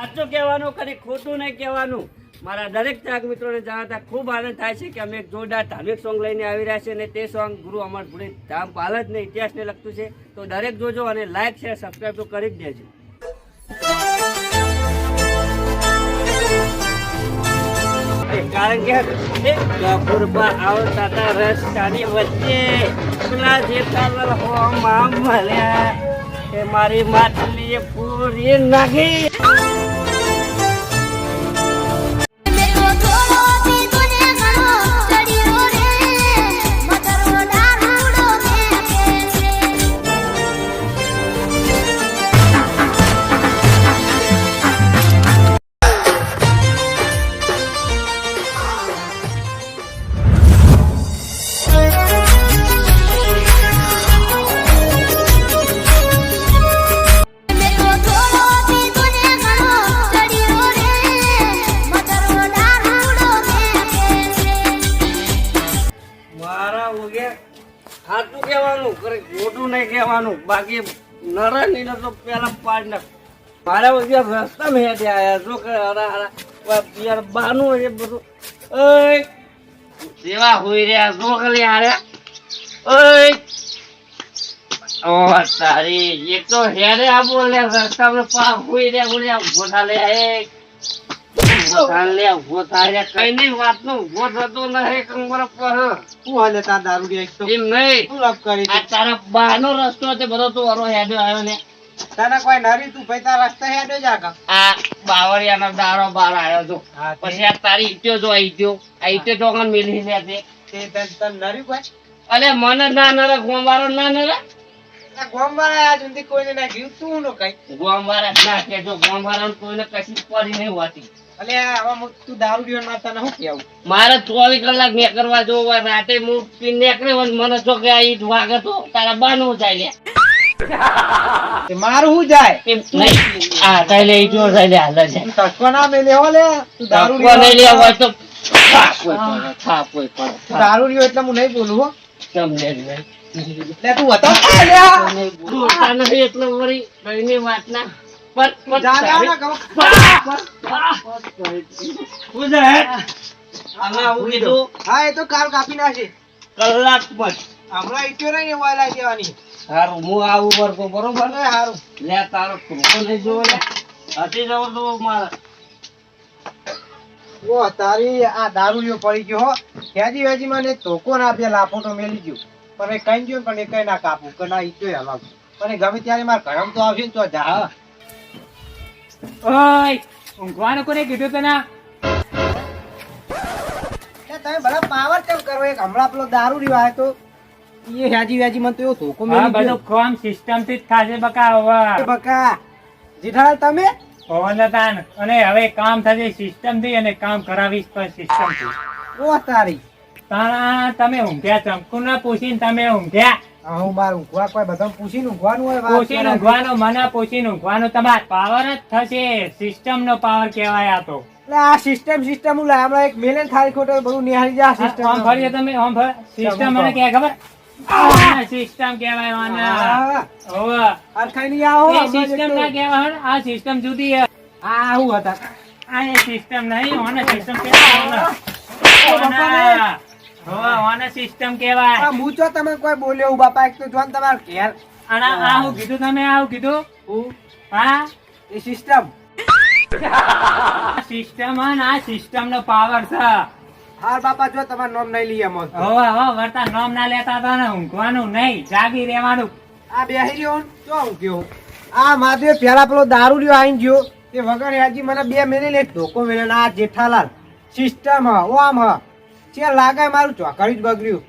સાચું કહેવાનું કદી ખોટું નહીં કહેવાનું. મારા દરેક ચાક મિત્રોને જણાતા ખૂબ આનંદ થાય છે કે અમે એક જોરદાર ધાર્મિક સોંગ લઈને આવી રહ્યા છીએ અને તે સોંગ ગુરુ અમર ગુરુ ધામ પાલજને ઇતિહાસને લગતું છે. તો દરેક જોજો અને લાઈક, શેર સબસ્ક્રાઈબ તો કરી જ દેજો. કારણ કે આવતા હતા રસ્તાની વચ્ચે, પેલા જેઠાલાલ હોમાં મળ્યા કે મારી માછલીએ પૂરી નાખી. ખોટું નહીં કહેવાનું. બાકી નરા નીને તો પેલા પાડ નાખ. મારા બધા રસ્તા મેં આવ્યા જો કે હરા હરા યાર, બાનું એ બધું. ઓય. સેવા હોઈ રહ્યા જો ખાલી હારે ઓય. ઓ તારી, એક તો હેરે આ બોલે રસ્તા પર પા હોઈ રહ્યા બોલ્યા ગોઠા લે શું એક. તારા અરો હેડ્યો આવ્યો ને. તને કોઈ નરી તું ભાઈ તાર રસ્તે હેડે જા આ બાવળિયાનો દારો બહાર આવ્યો હતો પછી આ તારી ઈટ્યો જો આઈ ગયો. આ ઈટ્યો ચોકન મિલી લે તે. તે તન તન નરી કોઈ? અલે મને ના નરે ગોમવારો ના નરે. આ આજ સુધી કોઈને ના ગયું તું નો કઈ ગોમવારા ના કેજો ગોમવારા કોઈને કશી પડી નહીં હોતી. તું ના મારે ચોવીસ કલાક મેં કરવા જો હોય રાતે હું પી નીકળે મને જો કે વાગે તો તારા બાનું જાય લે. તે મારું શું જાય? આ તાઈ લે જો જાય લે હાલે છે. તું તસકો ના મેલે હો લે. તું દારૂ નહીં લે હોય તો તું. દારૂ રહ્યો એટલે હું નહીં બોલું હો. સમજે જ લે તું હતો એટલે વળી વાત ના. પણ- પણ જા જા ના. હું. કીધું. હા એ તો કાર કાપી નાખી કલાક પણ હમણાં ઈટ્યો રહી ને વાયલા દેવાની. સારું હું આવું પડતો બરોબર. એ હારું. લે તારો કૃપો નહીં જોવો લે. હટી જાવ તો મારે. ઓ તારી આ દારૂ પડી ગયો હો. હેજી વેજી મને ધોકો ના આપે લાફોટો મેલી ગયો. પણ એ કઈ ગયો પણ એ કઈ ના કાપું કે ના ઈચ્છો હલાવ. પણ ગમે ત્યારે મારે ઘરમ તો આવશે ને તો જા. ઓય ઊંઘવાનું કોને કીધું તને? તમે બધા પાવર કેમ કરો? એક હમણાં પેલો દારૂ રહ્યો તો. એ હેજી વેજી મને તો એવો ધોકો આ બધું કોમ સિસ્ટમથી જ ખાશે બકા હવે. બકા જેઠાલાલ તમે? પવન અને હવે કામ થશે સિસ્ટમથી અને કામ કરાવીશ પણ સિસ્ટમથી. ઓ તારી. તાણા તમે ઊંઘ્યા ચમકુ ના પૂછીને તમે ઊંઘ્યા. હા, બાર ઊંઘવા કોઈ બધા પૂછીને ઊંઘવાનું હોય પૂછીને ઊંઘવાનો મને પૂછીને ઊંઘવાનો. તમાર પાવર જ થશે. સિસ્ટમ નો પાવર કહેવાય આ તો. આ સિસ્ટમ સિસ્ટમ હું હમણાં એક મેલે ને ખોટો બધું નિહાળી જા સિસ્ટમ આમ ફરીએ તમે આમ ફર સિસ્ટમ મને કે ખબર? સિસ્ટમ કહેવાય. હોવે. આવો સિસ્ટમ ના કહેવાય આ સિસ્ટમ જુદી આ હતા? આ સિસ્ટમ નહીં ઓને સિસ્ટમ કહેવાય ઓને. ઓને સિસ્ટમ કહેવાય. આ હું તો તમે કોઈ બોલ્યો બાપા એક તો જોન તમારા ઘેર. અને આ હું. કીધું તમે આવું કીધું? હું? હા? એ સિસ્ટમ સિસ્ટમ અને આ સિસ્ટમ નો પાવર છે. હાર બાપા જો તમારું નામ નહીં લઈએ મોત હવે હવે વર્તા નામ ના લેતા હતા ને ઊંઘવાનું નહીં જાગી રહેવાનું. આ બેહી રહ્યો તો હું ગયો. આ માધવે પેલા પેલો દારૂ રહ્યો આઈને ગયો. તે વગર હાજી મને બે મિનિટ ધોકો મેળ્યો આ જેઠાલાલ. સિસ્ટમ હ ઓમ હ. છે લાગે મારું ચોકડી જ બગડ્યું.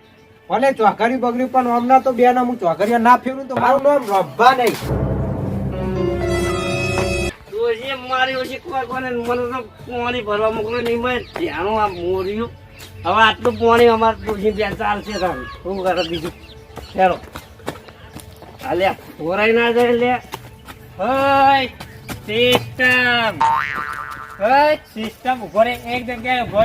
ભલે ચોકડી બગડ્યું, પણ હમણાં તો બેન હું ચોકડીઓ ના ફેરું તો મારું નામ રબ્બા નહીં. મારી ઓછી કોને? મને પાણી ભરવા મોકલે નહીં, મેં ધ્યાનો આ મોર્યું. હવે આટલું પાણી અમારે ડોશી ત્યાં ચાલશે તારું. શું કરે બીજું? ચાલો. હાલ્યા હોરાઈ ના જાય, લે. હોય, સિસ્ટમ. હોય, સિસ્ટમ ઊભો એક જગ્યાએ ઊભો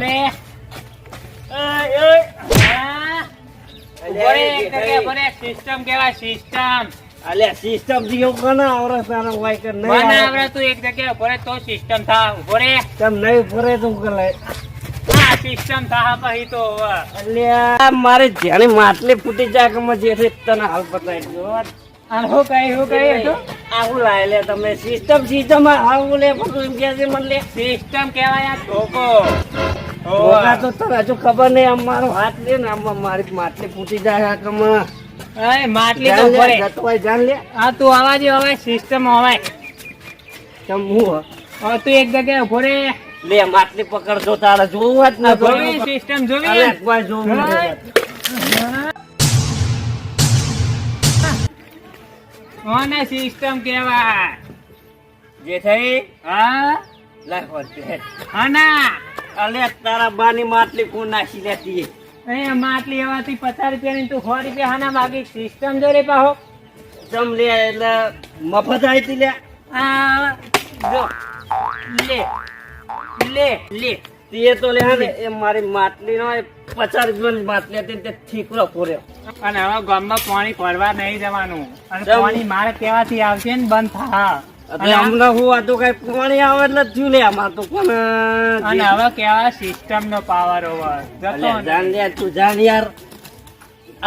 સિસ્ટમ કહેવાય સિસ્ટમ અલ્યા સિસ્ટમથી એવું કોને આવડે હોય કે નહીં મને આવડે? આવડે તું એક જગ્યાએ ઊભો તો સિસ્ટમ થા ઊભો રે તમ નહીં ફરે તું કરે આ સિસ્ટમ થા પછી તો અલ્યા મારે જેની માટલી ફૂટી જાય કે તને હાલ બતાવી દો અને હું કઈ હું કઈ હતું આવું લાય લે તમે સિસ્ટમ સિસ્ટમ આવું લે બધું એમ કે છે મને લે. સિસ્ટમ કહેવાય આ ધોકો ભોગા તો તને હજુ ખબર નહીં આમ મારો હાથ લે ને આમ મારી માટલી ફૂટી જાય આ અરે માટલી તો જાન ઊભો લે રે જતો હોય જાન લે. હા તું અવાજ અવાજ સિસ્ટમ અવાજ. તમ હું હવે તું એક જગ્યાએ ઊભો રે. લે માટલી પકડજો તારે જોવું જ ન જોવી સિસ્ટમ જોવી. કોને સિસ્ટમ કહેવાય? જે થઈ હા? તે. આના અલે તારા બાની માટલી કોણ નાખી લેતી અહીંયા માટલી એવાથી પચાસ રૂપિયાની તું સો રૂપિયા હાના માગી. સિસ્ટમ જો રે પાહો. ચમ લે એટલે મફત આવી લે. આ જો. લે. લે લે. તે તો લે ને એ મારી માટલી નો પચાસ રૂપિયાની માટલી હતી તે ઠીકરો પૂર્યો અને હવે ગામમાં પાણી પડવા નહીં જવાનું. અને પાણી મારે કેવાથી આવશે ને બંધ થા. એટલે હું આ તો કઈ પાણી આવે એટલે થયું લે આમાં તો કોણ અને હવે કેવા સિસ્ટમ નો પાવર ઓવર જતો અલ્યા ને. જાણ લે તું જાણ યાર.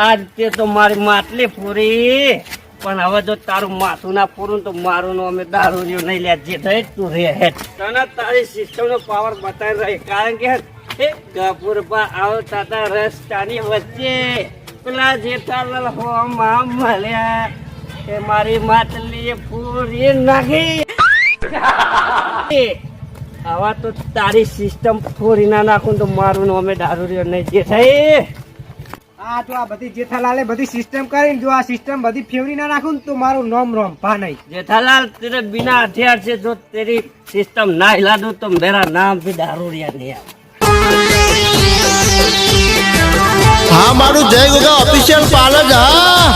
આજ તે તો મારી માટલી પૂરી પણ હવે જો તારું માથું ના પૂરું તો મારું નો અમે દારૂ રહ્યો નહીં લે જે થઈ તું રે હેઠ. તને તારી સિસ્ટમ નો પાવર બતાવી રહી કારણ કે કપૂર પા આવતા તા રસ્તાની વચ્ચે. પેલા જેઠાલાલ હોમાં મળ્યા. કે મારી માટલી પૂરી નાખી. આવા તો તારી સિસ્ટમ ફોરી ના નાખું તો મારું નામે દારૂ રહ્યો નહીં જેઠાઈ આ તો આ બધી જેઠાલાલે બધી સિસ્ટમ કરી જો આ સિસ્ટમ બધી ફેવરી ના નાખું તો મારું નોમ રોમ ભા નહીં. જેઠાલાલ તેરે બિના હથિયાર છે જો તેરી સિસ્ટમ ના હિલા દો તો મેરા નામ ભી દારૂ રહ્યા નહીં હા મારું જય ગોગા ઓફિશિયલ પાર્લર હા.